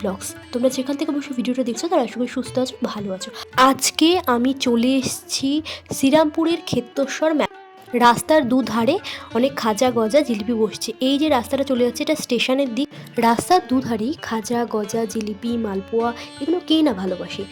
Blogs. তোমরা যেখান থেকে বসে ভিডিওটা দেখছ, তারা করি সুস্থ আছো, ভালো আছো। আজকে আমি চলে এসেছি শ্রীরামপুরের ক্ষেত্রস্বর রাস্তার দুধারে অনেক খাজা গজা জিলিপি বসছে। এই যে রাস্তাটা চলে যাচ্ছে, এটা স্টেশনের দিক। রাস্তার দুধারেই খাজা গজা জিলিপি, মালপোয়া, এগুলো কে না ভালোবাসে।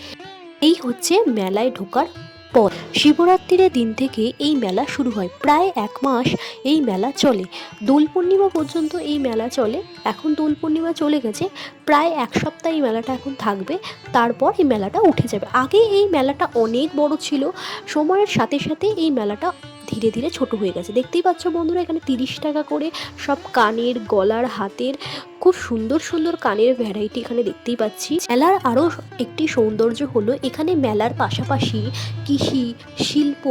এই হচ্ছে মেলায় ঢোকার পথ শিবরাত্রির দিন থেকে এই মেলা শুরু হয়। প্রায় এক মাস এই মেলা চলে। দোল পূর্ণিমা পর্যন্ত এই মেলা চলে। এখন দোল পূর্ণিমা চলে গেছে। প্রায় এক সপ্তাহ এই মেলাটা এখন থাকবে। তারপর এই মেলাটা উঠে যাবে। আগে এই মেলাটা অনেক বড় ছিল। সময়ের সাথে সাথে এই মেলাটা ধীরে ধীরে ছোট হয়ে গেছে। দেখতেই পাচ্ছ বন্ধুরা, এখানে তিরিশ টাকা করে সব কানের, গলার, হাতের খুব সুন্দর সুন্দর কানের ভ্যারাইটি এখানে দেখতেই পাচ্ছি। মেলার আরও একটি সৌন্দর্য হলো, এখানে মেলার পাশাপাশি কৃষি, শিল্প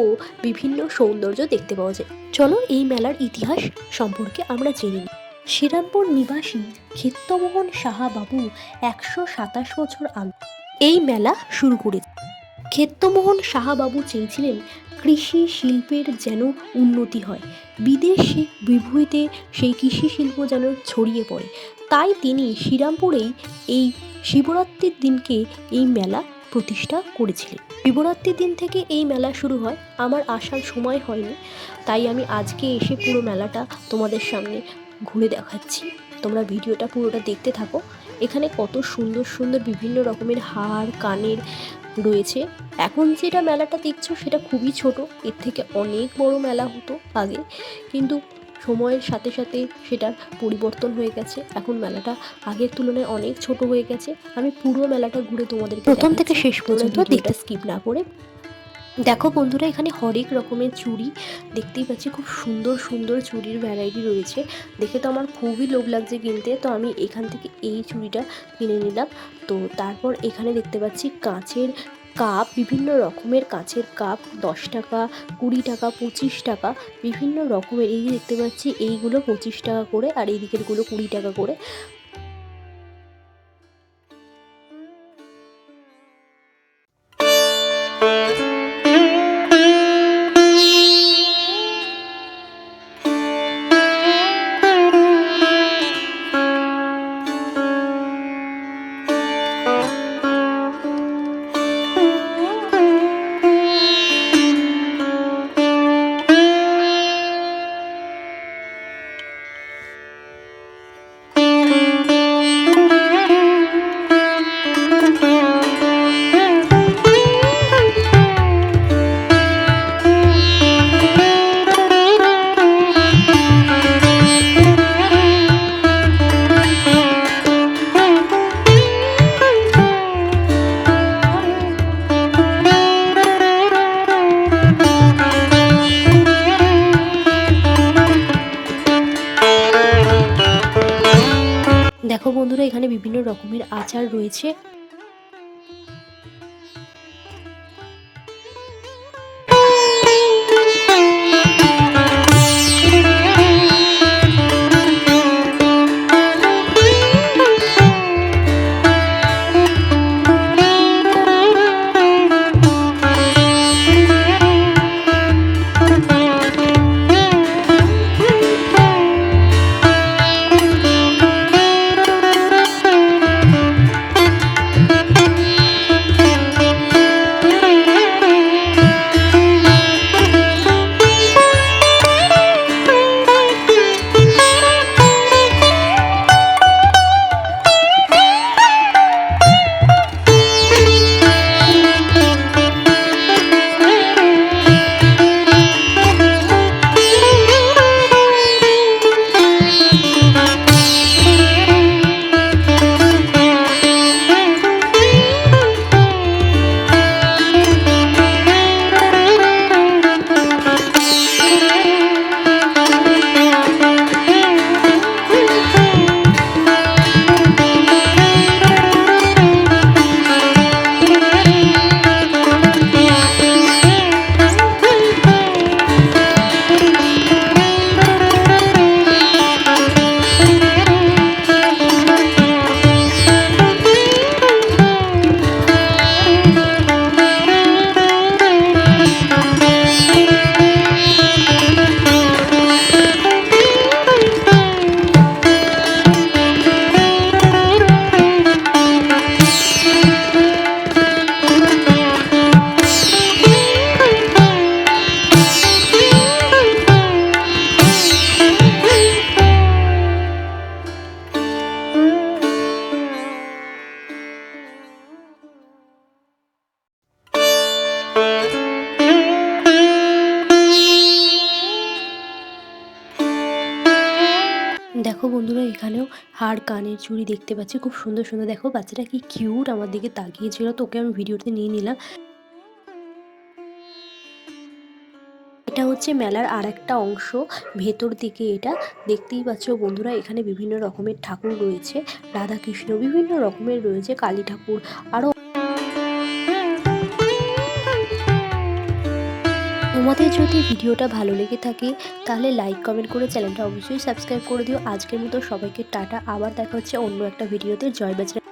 বিভিন্ন সৌন্দর্য দেখতে পাওয়া যায়। চলো এই মেলার ইতিহাস সম্পর্কে আমরা জেনে নিই। শ্রীরামপুর নিবাসী ক্ষেত্রমোহন সাহা বাবু একশো সাতাশ বছর আগে এই মেলা শুরু করেছে। ক্ষেত্রমোহন সাহা বাবু চেয়েছিলেন কৃষি শিল্পের যেন উন্নতি হয়। বিদেশে বিভূতিতে সেই কৃষি শিল্প যেন ছড়িয়ে পড়ে। তাই তিনি শ্রীরামপুরেই এই শিবরাত্রির দিনকে এই মেলা প্রতিষ্ঠা করেছিলেন। শিবরাত্রির দিন থেকে এই মেলা শুরু হয়। আমার আসার সময় হয়নি। তাই আমি আজকে এসে পুরো মেলাটা তোমাদের সামনে ঘুরে দেখাচ্ছি। তোমরা ভিডিওটা পুরোটা দেখতে থাকো। এখানে কত সুন্দর সুন্দর বিভিন্ন রকমের হার, কানের রয়েছে। এখন যেটা মেলাটা দেখছ সেটা খুবই ছোট। এর থেকে অনেক বড় মেলা হতো আগে। কিন্তু সময়ের সাথে সাথে সেটার পরিবর্তন হয়ে গেছে। এখন মেলাটা আগের তুলনায় অনেক ছোট হয়ে গেছে। আমি পুরো মেলাটা ঘুরে তোমাদের প্রথম থেকে শেষ পর্যন্ত দেখতে স্কিপ না করে দেখো বন্ধুরা, এখানে হরেক রকমের চুড়ি দেখতেই পাচ্ছি। খুব সুন্দর সুন্দর চুড়ির ভ্যারাইটি রয়েছে। দেখে তো আমার খুবই লোভ লাগছে কিনতে। তো আমি এখান থেকে এই চুড়িটা কিনে নিলাম। তো তারপর এখানে দেখতে পাচ্ছি কাঁচের কাপ, বিভিন্ন রকমের কাঁচের কাপ, দশ টাকা, কুড়ি টাকা, পঁচিশ টাকা, বিভিন্ন রকমের। এই দেখতে পাচ্ছি, এইগুলো পঁচিশ টাকা করে আর এই দিকেরগুলো কুড়ি টাকা করে। দেখো বন্ধুরা এখানে বিভিন্ন রকমের আচার রয়েছে। দেখো বন্ধুরা, এখানেও হার, কানের চুড়ি দেখতে পাচ্ছি। খুব সুন্দর সুন্দর, দেখো বাচ্চাটা কি কিউট আমার দিকে তাকিয়েছিল, তোকে আমি ভিডিওতে নিয়ে নিলাম। এটা হচ্ছে মেলার আর একটা অংশ, ভেতর দিকে এটা। দেখতেই পাচ্ছ বন্ধুরা, এখানে বিভিন্ন রকমের ঠাকুর রয়েছে, রাধাকৃষ্ণ, বিভিন্ন রকমের রয়েছে, কালী ঠাকুর আরও তোমাদের যদি ভিডিওটা ভালো লেগে থাকে, তাহলে লাইক কমেন্ট করে চ্যানেলটা অবশ্যই সাবস্ক্রাইব করে দিও। আজকের মতো সবাইকে টাটা। আবার দেখা হচ্ছে অন্য একটা ভিডিওতে। জয় বাজরা।